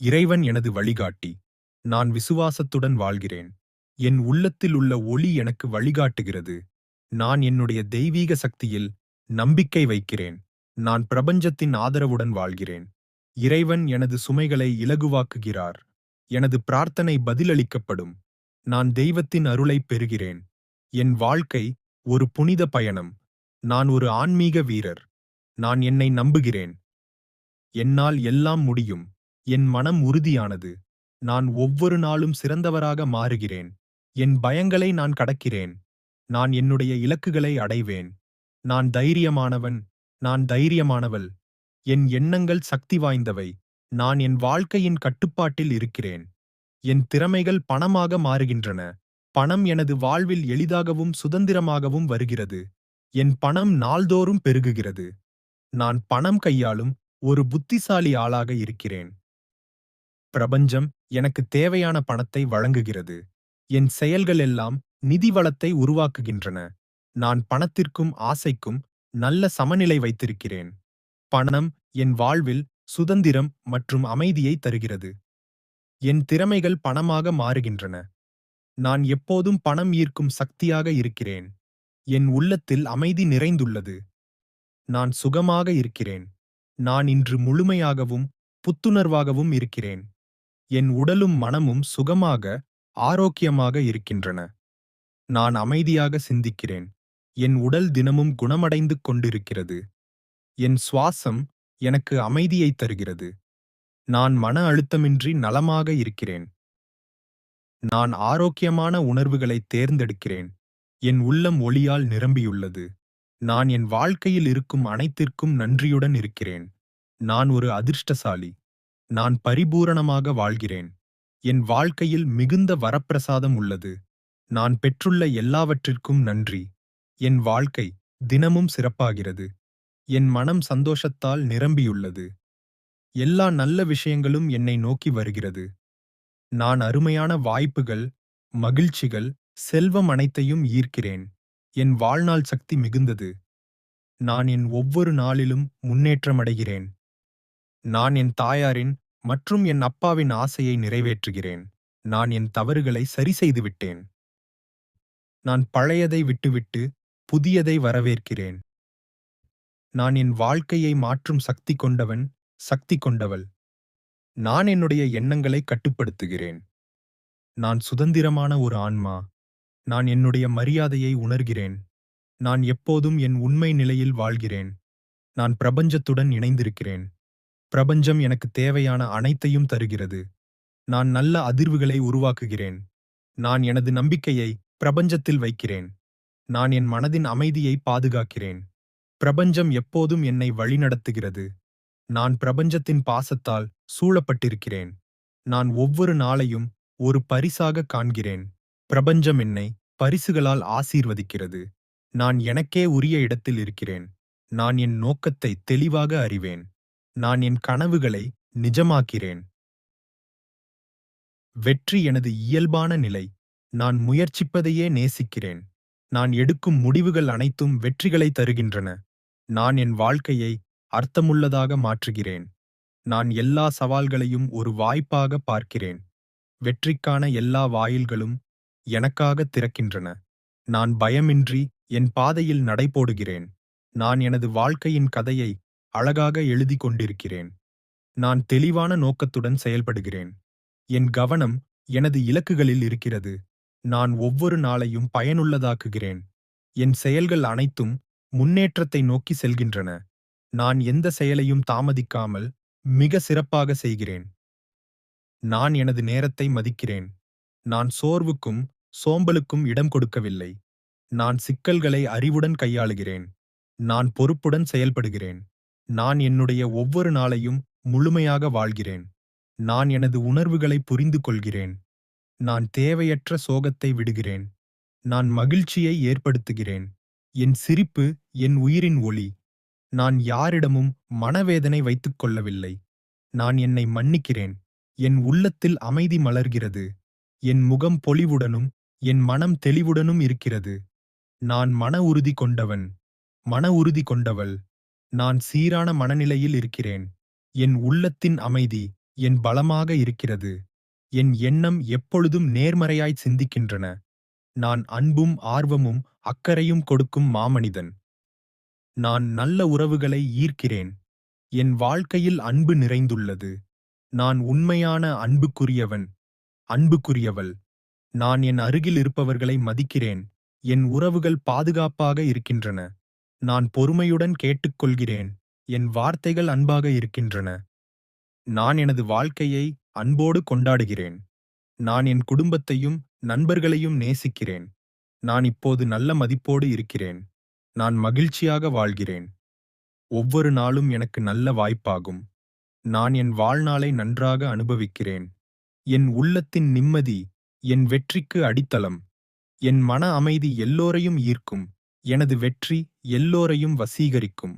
இறைவன் எனது வழிகாட்டி. நான் விசுவாசத்துடன் வாழ்கிறேன். என் உள்ளத்தில் உள்ள ஒளி எனக்கு வழிகாட்டுகிறது. நான் என்னுடைய தெய்வீக சக்தியில் நம்பிக்கை வைக்கிறேன். நான் பிரபஞ்சத்தின் ஆதரவுடன் வாழ்கிறேன். இறைவன் எனது சுமைகளை இலகுவாக்குகிறார். எனது பிரார்த்தனை பதிலளிக்கப்படும். நான் தெய்வத்தின் அருளைப் பெறுகிறேன். என் வாழ்க்கை ஒரு புனித பயணம். நான் ஒரு ஆன்மீக வீரர். நான் என்னை நம்புகிறேன். என்னால் எல்லாம் முடியும். என் மனம் உறுதியானது. நான் ஒவ்வொரு நாளும் சிறந்தவராக மாறுகிறேன். என் பயங்களை நான் கடக்கிறேன். நான் என்னுடைய இலக்குகளை அடைவேன். நான் தைரியமானவன். நான் தைரியமானவள். என் எண்ணங்கள் சக்தி வாய்ந்தவை. நான் என் வாழ்க்கையின் கட்டுப்பாட்டில் இருக்கிறேன். என் திறமைகள் பணமாக மாறுகின்றன. பணம் எனது வாழ்வில் எளிதாகவும் சுதந்திரமாகவும் வருகிறது. என் பணம் நாள்தோறும் பெருகுகிறது. நான் பணம் கையாளும் ஒரு புத்திசாலி ஆளாக இருக்கிறேன். பிரபஞ்சம் எனக்கு தேவையான பணத்தை வழங்குகிறது. என் செயல்கள் எல்லாம் நிதி வளத்தை உருவாக்குகின்றன. நான் பணத்திற்கும் ஆசைக்கும் நல்ல சமநிலை வைத்திருக்கிறேன். பணம் என் வாழ்வில் சுதந்திரம் மற்றும் அமைதியை தருகிறது. என் திறமைகள் பணமாக மாறுகின்றன. நான் எப்போதும் பணம் ஈர்க்கும் சக்தியாக இருக்கிறேன். என் உள்ளத்தில் அமைதி நிறைந்துள்ளது. நான் சுகமாக இருக்கிறேன். நான் இன்று முழுமையாகவும் புத்துணர்வாகவும் இருக்கிறேன். என் உடலும் மனமும் சுகமாக ஆரோக்கியமாக இருக்கின்றன. நான் அமைதியாக சிந்திக்கிறேன். என் உடல் தினமும் குணமடைந்து கொண்டிருக்கிறது. என் சுவாசம் எனக்கு அமைதியை தருகிறது. நான் மன அழுத்தமின்றி நலமாக இருக்கிறேன். நான் ஆரோக்கியமான உணர்வுகளை தேர்ந்தெடுக்கிறேன். என் உள்ளம் ஒளியால் நிரம்பியுள்ளது. நான் என் வாழ்க்கையில் இருக்கும் அனைத்திற்கும் நன்றியுடன் இருக்கிறேன். நான் ஒரு அதிர்ஷ்டசாலி. நான் பரிபூரணமாக வாழ்கிறேன். என் வாழ்க்கையில் மிகுந்த வரப்பிரசாதம் உள்ளது. நான் பெற்றுள்ள எல்லாவற்றிற்கும் நன்றி. என் வாழ்க்கை தினமும் சிறப்பாகிறது. என் மனம் சந்தோஷத்தால் நிரம்பியுள்ளது. எல்லா நல்ல விஷயங்களும் என்னை நோக்கி வருகிறது. நான் அருமையான வாய்ப்புகள் மகிழ்ச்சிகள் செல்வம் அனைத்தையும் ஈர்க்கிறேன். என் வாழ்நாள் சக்தி மிகுந்தது. நான் என் ஒவ்வொரு நாளிலும் முன்னேற்றமடைகிறேன். நான் என் தாயாரின் மற்றும் என் அப்பாவின் ஆசையை நிறைவேற்றுகிறேன். நான் என் தவறுகளை சரி செய்துவிட்டேன். நான் பழையதை விட்டுவிட்டு புதியதை வரவேற்கிறேன். நான் என் வாழ்க்கையை மாற்றும் சக்தி கொண்டவன் சக்தி கொண்டவள். நான் என்னுடைய எண்ணங்களை கட்டுப்படுத்துகிறேன். நான் சுதந்திரமான ஒரு ஆன்மா. நான் என்னுடைய மரியாதையை உணர்கிறேன். நான் எப்போதும் என் உண்மை நிலையில் வாழ்கிறேன். நான் பிரபஞ்சத்துடன் இணைந்திருக்கிறேன். பிரபஞ்சம் எனக்கு தேவையான அனைத்தையும் தருகிறது. நான் நல்ல அதிர்வுகளை உருவாக்குகிறேன். நான் எனது நம்பிக்கையை பிரபஞ்சத்தில் வைக்கிறேன். நான் என் மனதின் அமைதியை பாதுகாக்கிறேன். பிரபஞ்சம் எப்போதும் என்னை வழிநடத்துகிறது. நான் பிரபஞ்சத்தின் பாசத்தால் சூழப்பட்டிருக்கிறேன். நான் ஒவ்வொரு நாளையும் ஒரு பரிசாக காண்கிறேன். பிரபஞ்சம் என்னை பரிசுகளால் ஆசீர்வதிக்கிறது. நான் எனக்கே உரிய இடத்தில் இருக்கிறேன். நான் என் நோக்கத்தை தெளிவாக அறிவேன். நான் என் கனவுகளை நிஜமாக்கிறேன். வெற்றி எனது இயல்பான நிலை. நான் முயற்சிப்பதையே நேசிக்கிறேன். நான் எடுக்கும் முடிவுகள் அனைத்தும் வெற்றிகளை தருகின்றன. நான் என் வாழ்க்கையை அர்த்தமுள்ளதாக மாற்றுகிறேன். நான் எல்லா சவால்களையும் ஒரு வாய்ப்பாக பார்க்கிறேன். வெற்றிக்கான எல்லா வாயில்களும் எனக்காக திறக்கின்றன. நான் பயமின்றி என் பாதையில் நடைபோடுகிறேன். நான் எனது வாழ்க்கையின் கதையை அழகாக எழுதி கொண்டிருக்கிறேன். நான் தெளிவான நோக்கத்துடன் செயல்படுகிறேன். என் கவனம் எனது இலக்குகளில் இருக்கிறது. நான் ஒவ்வொரு நாளையும் பயனுள்ளதாக்குகிறேன். என் செயல்கள் அனைத்தும் முன்னேற்றத்தை நோக்கி செல்கின்றன. நான் எந்த செயலையும் தாமதிக்காமல் மிக சிறப்பாக செய்கிறேன். நான் எனது நேரத்தை மதிக்கிறேன். நான் சோர்வுக்கும் சோம்பலுக்கும் இடம் கொடுக்கவில்லை. நான் சிக்கல்களை அறிவுடன் கையாளுகிறேன். நான் பொறுப்புடன் செயல்படுகிறேன். நான் என்னுடைய ஒவ்வொரு நாளையும் முழுமையாக வாழ்கிறேன். நான் எனது உணர்வுகளை புரிந்து கொள்கிறேன் நான் தேவையற்ற சோகத்தை விடுகிறேன். நான் மகிழ்ச்சியை ஏற்படுத்துகிறேன். என் சிரிப்பு என் உயிரின் ஒளி. நான் யாரிடமும் மனவேதனை வைத்துக் கொள்ளவில்லை. நான் என்னை மன்னிக்கிறேன். என் உள்ளத்தில் அமைதி மலர்கிறது. என் முகம் பொலிவுடனும் என் மனம் தெளிவுடனும் இருக்கிறது. நான் மன உறுதி கொண்டவன். மன உறுதி கொண்டவள். நான் சீரான மனநிலையில் இருக்கிறேன். என் உள்ளத்தின் அமைதி என் பலமாக இருக்கிறது. என் எண்ணம் எப்பொழுதும் நேர்மறையாய் சிந்திக்கின்றன. நான் அன்பும் ஆர்வமும் அக்கறையும் கொடுக்கும் மாமனிதன். நான் நல்ல உறவுகளை ஈர்க்கிறேன். என் வாழ்க்கையில் அன்பு நிறைந்துள்ளது. நான் உண்மையான அன்புக்குரியவன். அன்புக்குரியவள். நான் என் அருகில் இருப்பவர்களை மதிக்கிறேன். என் உறவுகள் பாதுகாப்பாக இருக்கின்றன. நான் பொறுமையுடன் கேட்டுக்கொள்கிறேன். என் வார்த்தைகள் அன்பாக இருக்கின்றன. நான் எனது வாழ்க்கையை அன்போடு கொண்டாடுகிறேன். நான் என் குடும்பத்தையும் நண்பர்களையும் நேசிக்கிறேன். நான் இப்போது நல்ல மதிப்போடு இருக்கிறேன். நான் மகிழ்ச்சியாக வாழ்கிறேன். ஒவ்வொரு நாளும் எனக்கு நல்ல வாய்ப்பாகும். நான் என் வாழ்நாளை நன்றாக அனுபவிக்கிறேன். என் உள்ளத்தின் நிம்மதி என் வெற்றிக்கு அடித்தளம். என் மன அமைதி எல்லோரையும் ஈர்க்கும். எனது வெற்றி எல்லோரையும் வசீகரிக்கும்.